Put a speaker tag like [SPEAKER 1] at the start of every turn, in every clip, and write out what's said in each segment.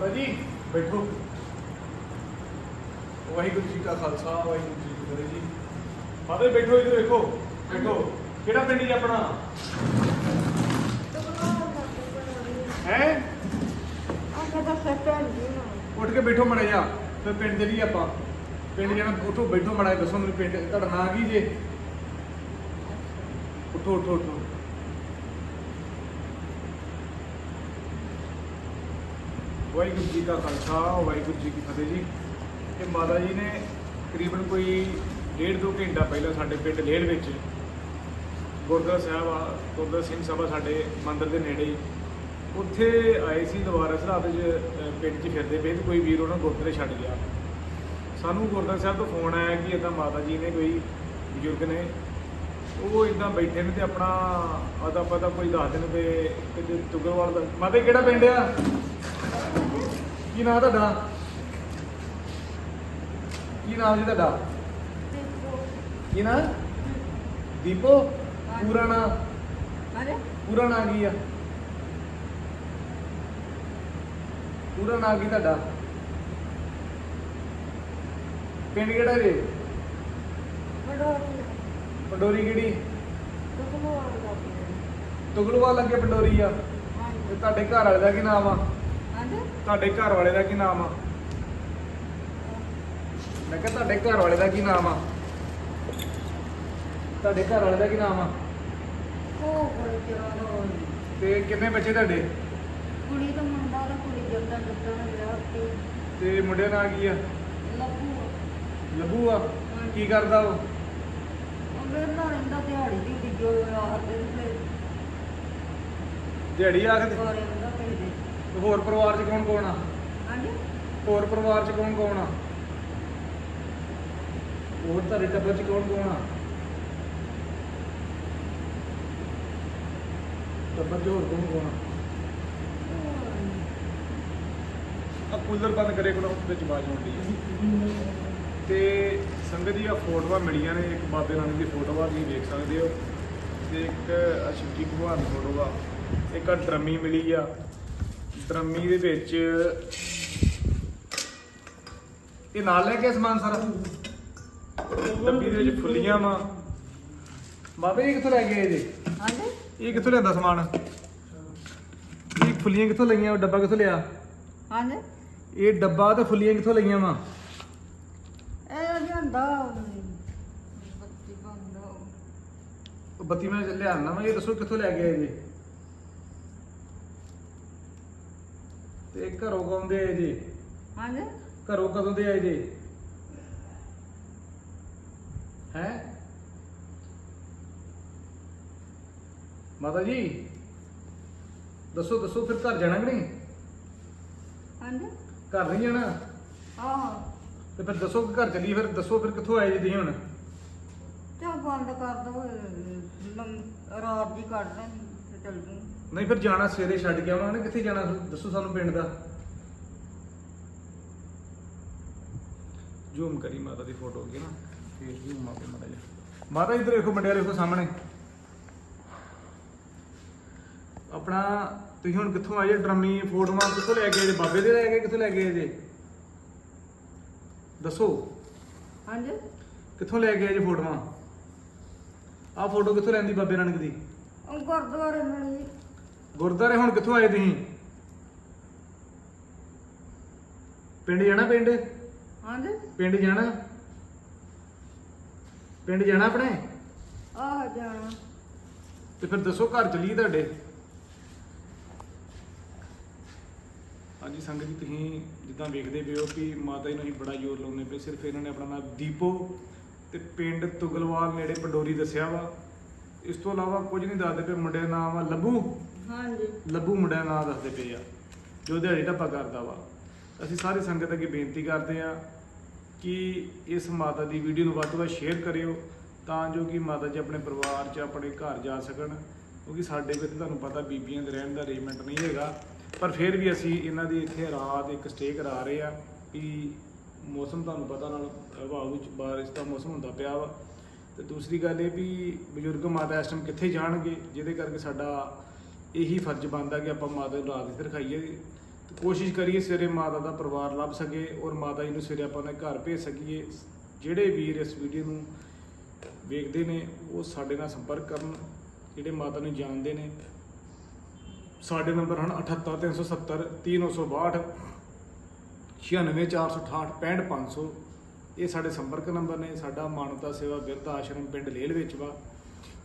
[SPEAKER 1] ਮਾਤਾ ਜੀ, ਬੈਠੋ। ਵਾਹਿਗੁਰੂ ਜੀ ਕਾ ਖਾਲਸਾ, ਵਾਹਿਗੁਰੂ ਜੀ ਕੀ ਫਤਿਹ ਜੀ। ਮਾਤਾ ਬੈਠੋ ਇੱਧਰ ਵੇਖੋ ਬੈਠੋ। ਕਿਹੜਾ ਪਿੰਡ ਜੀ ਆਪਣਾ? ਹੈ? ਉੱਠ ਕੇ ਬੈਠੋ ਮੜਾ ਜਾ ਫਿਰ ਪਿੰਡ ਦੇ ਲਈ ਆਪਾਂ। ਪਿੰਡ ਜਾਣਾ, ਉੱਠੋ, ਬੈਠੋ ਮੜਾ ਦੱਸੋ ਮੈਨੂੰ ਪਿੰਡ, ਤੁਹਾਡਾ ਨਾਂ ਕੀ ਜੇ? ਉੱਠੋ ਉੱਠੋ ਉੱਠੋ। ਵਾਹਿਗੁਰੂ ਜੀ ਕਾ ਖਾਲਸਾ, ਵਾਹਿਗੁਰੂ ਜੀ ਕੀ ਫਤਿਹ ਜੀ। ਇਹ ਮਾਤਾ ਜੀ ਨੇ ਤਕਰੀਬਨ ਕੋਈ ਡੇਢ ਦੋ ਘੰਟਾ ਪਹਿਲਾਂ ਸਾਡੇ ਪਿੰਡ ਲੇੜ ਵਿੱਚ ਗੁਰਦੁਆਰਾ ਸਾਹਿਬ ਆ, ਗੁਰਦੁਆਰਾ ਸਿੰਘ ਸਭਾ ਸਾਡੇ ਮੰਦਿਰ ਦੇ ਨੇੜੇ ਹੀ। ਉੱਥੇ ਆਏ ਸੀ ਦੁਬਾਰਾ ਸਰਾਤ 'ਚ ਪਿੰਡ 'ਚ ਫਿਰਦੇ ਪਏ ਤੇ ਕੋਈ ਵੀਰ ਉਹਨਾਂ ਗੁਰਦੁਆਰੇ ਛੱਡ ਗਿਆ। ਸਾਨੂੰ ਗੁਰਦੁਆਰਾ ਸਾਹਿਬ ਤੋਂ ਫੋਨ ਆਇਆ ਕਿ ਇਦਾਂ ਮਾਤਾ ਜੀ ਨੇ ਕੋਈ ਬਜ਼ੁਰਗ ਨੇ, ਉਹ ਇਦਾਂ ਬੈਠੇ ਨੇ ਤੇ ਆਪਣਾ ਆਦਾ ਪਤਾ ਕੋਈ ਦੱਸ ਦੇਣ ਤੇ ਕਿਤੇ ਤੁਗਰਵਾਲ ਦਾ ਮਾਤਾ ਕਿਹੜਾ ਪਿੰਡ ਆ? ਕੀ ਨਾਮ ਤੁਹਾਡਾ? ਕੀ ਨਾਮ ਜੀ ਤੁਹਾਡਾ? ਕੀ ਨਾਮ? ਦੀਪੋ? ਪੂਰਾ ਨਾਮ ਪੂਰਾ ਨਾਮ ਕੀ ਆ? ਪੂਰਾ ਨਾਮ ਕੀ ਤੁਹਾਡਾ? ਪਿੰਡ ਕਿਹੜਾ ਜੀ? ਪੰਡੋਰੀ ਕਿਹੜੀ? ਤੁਗਲੂਵਾਲ ਲੱਗੇ ਪੰਡੋਰੀ ਆ। ਤੇ ਤੁਹਾਡੇ ਘਰ ਵਾਲੇ ਦਾ ਕੀ ਨਾਮ ਆ? ਤੁਹਾਡੇ ਘਰ ਵਾਲੇ ਦਾ ਕੀ ਨਾਮ ਆ? ਮੈਂ ਕਿਹਾ ਤੁਹਾਡੇ ਘਰ ਵਾਲੇ ਦਾ ਕੀ ਨਾਮ ਆ? ਤੁਹਾਡੇ ਘਰ ਵਾਲੇ ਦਾ ਕੀ ਨਾਮ ਆ? ਤੇ ਕਿੰਨੇ ਬੱਚੇ ਤੁਹਾਡੇ?
[SPEAKER 2] ਕੁੜੀ ਦਾ ਮੁੰਡਾ ਉਹਦਾ ਕੁੜੀ ਜੱਟਾ ਨੇ ਵਿਆਹ ਤੇ
[SPEAKER 1] ਤੇ ਮੁੰਡੇ ਦਾ ਨਾਂ ਕੀ ਆ?
[SPEAKER 2] ਲੱਭੂ
[SPEAKER 1] ਲੱਭੂ ਆ? ਕੀ ਕਰਦਾ ਉਹ?
[SPEAKER 2] ਉਹ ਮੇਰੇ ਨਾਲ ਰਹਿੰਦਾ ਦਿਹਾੜੀ ਦੀ ਜੋ ਰਾਤ ਦੇ ਤੇ
[SPEAKER 1] ਦਿਹਾੜੀ ਆਖਦੇ ਹੋਰ ਪਰਿਵਾਰ ਚ ਕੌਣ ਕੌਣ ਆ?
[SPEAKER 2] ਹਾਂਜੀ?
[SPEAKER 1] ਹੋਰ ਪਰਿਵਾਰ ਚ ਕੌਣ ਕੌਣ ਆ? ਹੋਰ ਤੁਹਾਡੇ ਟੱਬਰ ਚ ਕੌਣ ਕੌਣ ਆ? ਟੱਬਰ ਚ ਹੋਰ ਕੌਣ ਕੌਣ ਆ? ਆ ਕੂਲਰ ਬੰਦ ਕਰੇ ਕੋਲ ਵਿੱਚ ਆਵਾਜ਼ ਆਉਂਦੀ ਹੈ ਤੇ ਸੰਗਤ ਦੀਆਂ ਫੋਟੋਆਂ ਮਿਲੀਆਂ ਨੇ ਇੱਕ ਬਾਬੇ ਨਾਨਕ ਦੀ ਫੋਟੋ ਆ ਤੁਸੀਂ ਦੇਖ ਸਕਦੇ ਹੋ। ਤੇ ਇੱਕ ਸ਼ਿਵਜੀ ਭਗਵਾਨ ਦੀ ਫੋਟੋ ਆ। ਇੱਕ ਡਰਮੀ ਮਿਲੀ ਆ। ਡਰਮੀ ਦੇ ਵਿੱਚ ਇਹ ਨਾਲ ਲੈ ਕੇ ਸਮਾਨ ਸਾਰਾ? ਡੱਬੀ ਦੇ ਵਿੱਚ ਫੁੱਲੀਆਂ ਵਾ। ਬਾਬੇ ਇਹ ਕਿੱਥੋਂ ਲੈ ਕੇ ਆਏ ਜੀ?
[SPEAKER 2] ਹਾਂਜੀ।
[SPEAKER 1] ਇਹ ਕਿੱਥੋਂ ਲਿਆਂਦਾ ਸਮਾਨ? ਇਹ ਫੁੱਲੀਆਂ ਕਿੱਥੋਂ ਲਈਆਂ? ਉਹ ਡੱਬਾ ਕਿੱਥੋਂ ਲਿਆ?
[SPEAKER 2] ਹਾਂਜੀ।
[SPEAKER 1] ਇਹ ਡੱਬਾ ਤੇ ਫੁੱਲੀਆਂ ਕਿੱਥੋਂ ਲਈਆਂ ਵਾ?
[SPEAKER 2] ਇਹ ਜਾਂਦਾ ਬੱਤੀ ਬੰਦ
[SPEAKER 1] ਉਹ ਬੱਤੀ ਮੈਂ ਵਾ ਇਹ ਦੱਸੋ ਕਿੱਥੋਂ ਲੈ ਕੇ ਆਏ ਜੀ? ਤੇ ਘਰੋਂ ਗਾਉਂਦੇ ਆਏ ਜੀ?
[SPEAKER 2] ਹਾਂਜੀ।
[SPEAKER 1] ਘਰੋਂ ਕਦੋਂ ਦੇ ਆਏ ਜੀ? ਹੈ? ਮਾਤਾ ਜੀ ਦੱਸੋ ਦੱਸੋ ਫਿਰ ਘਰ ਜਾਣਾ ਕਿ ਨਹੀਂ?
[SPEAKER 2] ਹਾਂਜੀ।
[SPEAKER 1] ਘਰ ਨਹੀਂ ਜਾਣਾ?
[SPEAKER 2] ਆਹੋ।
[SPEAKER 1] ਤੇ ਫਿਰ ਦੱਸੋ ਕਿ ਘਰ ਚੱਲੀਏ ਫਿਰ ਦੱਸੋ ਫਿਰ ਕਿੱਥੋਂ ਆਏ ਜੀ ਤੁਸੀਂ ਹੁਣ?
[SPEAKER 2] ਚਾ ਬੰਦ ਕਰ ਦੋ ਰਾਤ ਦੀ ਕੱਢ ਦੇ ਤੇ ਚੱਲ ਜੂ
[SPEAKER 1] ਨਹੀਂ ਫਿਰ ਜਾਣਾ ਸਵੇਰੇ ਛੱਡ ਕੇ ਆਉਣਾ ਨਾ ਕਿੱਥੇ ਜਾਣਾ ਦੱਸੋ ਸਾਨੂੰ ਪਿੰਡ ਦਾ। ਜ਼ੂਮ ਕਰੀ ਮਾਤਾ ਦੀ ਫੋਟੋ ਅੱਗੇ ਨਾ ਫੇਰ ਜ਼ੂਮ ਆਪੇ ਮਾਤਾ ਜੀ। ਮਾਤਾ ਇੱਧਰ ਦੇਖੋ ਮੁੰਡਿਆ ਦੇਖੋ ਸਾਹਮਣੇ। ਆਪਣਾ ਤੁਸੀਂ ਹੁਣ ਕਿੱਥੋਂ ਆਏ ਜੇ ਡਰਮੀ ਫੋਟੋਆਂ ਕਿੱਥੋਂ ਲੈ ਕੇ ਆਏ ਜੇ? ਬਾਬੇ ਦੇ ਲੈ ਕੇ ਆਏ, ਕਿੱਥੋਂ ਲੈ ਕੇ ਆਏ ਜੇ? ਦੱਸੋ।
[SPEAKER 2] ਹਾਂਜੀ।
[SPEAKER 1] ਕਿੱਥੋਂ ਲੈ ਕੇ ਆਏ ਜੇ ਫੋਟੋਆਂ? ਆਹ ਫੋਟੋ ਕਿੱਥੋਂ ਲੈਂਦੀ ਬਾਬੇ ਨਾਨਕ ਦੀ?
[SPEAKER 2] ਉਹ ਗੁਰਦੁਆਰੇ ਮਿਲੀ
[SPEAKER 1] ਗੁਰਦਾਰੇ ਹੁਣ ਕਿੱਥੋਂ ਆਏ ਤੁਸੀਂ? ਪਿੰਡ ਜਾਣਾ ਪਿੰਡ?
[SPEAKER 2] ਹਾਂਜੀ।
[SPEAKER 1] ਪਿੰਡ ਜਾਣਾ? ਪਿੰਡ ਜਾਣਾ ਆਪਣੇ?
[SPEAKER 2] ਆਹ ਜਾਣਾ।
[SPEAKER 1] ਤੇ ਫਿਰ ਦੱਸੋ ਘਰ ਚੱਲੀਏ ਤੁਹਾਡੇ? ਹਾਂਜੀ ਸੰਗਤ ਜੀ ਤੁਸੀਂ ਜਿੱਦਾਂ ਵੇਖਦੇ ਪਏ ਹੋ ਕਿ ਮਾਤਾ ਜੀ ਨੂੰ ਅਸੀਂ ਬੜਾ ਜ਼ੋਰ ਲਾਉਂਦੇ ਪਏ ਸਿਰਫ ਇਹਨਾਂ ਨੇ ਆਪਣਾ ਨਾਮ ਦੀਪੋ ਤੇ ਪਿੰਡ ਤੁਗਲਵਾਲ ਨੇੜੇ ਪੰਡੋਰੀ ਦੱਸਿਆ ਵਾ। ਇਸ ਤੋਂ ਇਲਾਵਾ ਕੁਝ ਨਹੀਂ ਦੱਸਦੇ ਪਏ ਮੁੰਡੇ ਦਾ ਨਾਮ ਆ ਲੱਭੂ।
[SPEAKER 2] ਹਾਂਜੀ।
[SPEAKER 1] ਲੱਭੂ ਮੁੰਡਿਆਂ ਦਾ ਨਾਂ ਦੱਸਦੇ ਪਏ ਆ, ਜੋ ਦਿਹਾੜੀ ਢੱਪਾ ਕਰਦਾ ਵਾ। ਅਸੀਂ ਸਾਰੀ ਸੰਗਤ ਅੱਗੇ ਬੇਨਤੀ ਕਰਦੇ ਆ ਕਿ ਇਸ ਮਾਤਾ ਦੀ ਵੀਡੀਓ ਨੂੰ ਵੱਧ ਤੋਂ ਵੱਧ ਸ਼ੇਅਰ ਕਰਿਓ, ਤਾਂ ਜੋ ਕਿ ਮਾਤਾ ਜੀ ਆਪਣੇ ਪਰਿਵਾਰ 'ਚ, ਆਪਣੇ ਘਰ ਜਾ ਸਕਣ। ਕਿਉਂਕਿ ਸਾਡੇ ਵਿੱਚ ਤੁਹਾਨੂੰ ਪਤਾ ਬੀਬੀਆਂ ਦੇ ਰਹਿਣ ਦਾ ਅਰੇਂਜਮੈਂਟ ਨਹੀਂ ਹੈਗਾ। ਪਰ ਫਿਰ ਵੀ ਅਸੀਂ ਇਹਨਾਂ ਦੀ ਇੱਥੇ ਰਾਤ ਇੱਕ ਸਟੇ ਕਰਾ ਰਹੇ ਆ ਕਿ ਮੌਸਮ ਤੁਹਾਨੂੰ ਪਤਾ ਨਾਲ, ਹਵਾ ਵਿੱਚ ਬਾਰਿਸ਼ ਦਾ ਮੌਸਮ ਹੁੰਦਾ ਪਿਆ ਵਾ। ਤੇ ਦੂਸਰੀ ਗੱਲ ਇਹ ਵੀ ਬਜ਼ੁਰਗ ਮਾਤਾ ਇਸ ਟਾਈਮ ਕਿੱਥੇ ਜਾਣਗੇ, ਜਿਹਦੇ ਕਰਕੇ ਸਾਡਾ ਇਹੀ ਫਰਜ਼ ਬਣਦਾ ਕਿ ਆਪਾਂ ਮਾਤਾ ਨੂੰ ਰਾਤ ਇੱਥੇ ਰਖਾਈਏ ਤੇ ਕੋਸ਼ਿਸ਼ ਕਰੀਏ ਸਵੇਰੇ ਮਾਤਾ ਦਾ ਪਰਿਵਾਰ ਲੱਭ ਸਕੇ ਔਰ ਮਾਤਾ ਜੀ ਨੂੰ ਸਵੇਰੇ ਆਪਾਂ ਆਪਣੇ ਘਰ ਭੇਜ ਸਕੀਏ। ਜਿਹੜੇ ਵੀਰ ਇਸ ਵੀਡੀਓ ਨੂੰ ਵੇਖਦੇ ਨੇ, ਉਹ ਸਾਡੇ ਨਾਲ ਸੰਪਰਕ ਕਰਨ, ਜਿਹੜੇ ਮਾਤਾ ਨੂੰ ਜਾਣਦੇ ਨੇ। ਸਾਡੇ ਨੰਬਰ ਹਨ 78370 3962 96468 65500 ਇਹ ਸਾਡੇ ਸੰਪਰਕ ਨੰਬਰ ਨੇ, ਸਾਡਾ ਮਾਨਵਤਾ ਸੇਵਾ ਬਿਰਧ ਆਸ਼ਰਮ ਪਿੰਡ ਲੇਲ ਵਿੱਚ ਵਾ।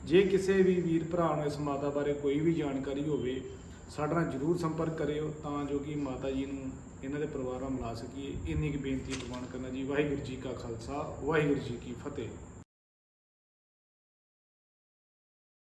[SPEAKER 1] ਜੇ ਕਿਸੇ ਵੀ ਵੀਰ ਭਰਾ ਨੂੰ ਇਸ ਮਾਤਾ ਬਾਰੇ ਕੋਈ ਵੀ ਜਾਣਕਾਰੀ ਹੋਵੇ, ਸਾਡੇ ਨਾਲ ਜਰੂਰ ਸੰਪਰਕ ਕਰਿਓ, ਤਾਂ ਜੋ ਕਿ ਮਾਤਾ ਜੀ ਨੂੰ ਇਹਨਾਂ ਦੇ ਪਰਿਵਾਰ ਨਾਲ ਮਿਲਾ ਸਕੀਏ। ਇੰਨੀ ਕੁ ਬੇਨਤੀ ਪ੍ਰਵਾਨ ਕਰਨਾ ਜੀ। ਵਾਹਿਗੁਰੂ ਜੀ ਕਾ ਖਾਲਸਾ, ਵਾਹਿਗੁਰੂ ਜੀ ਕੀ ਫਤਿਹ।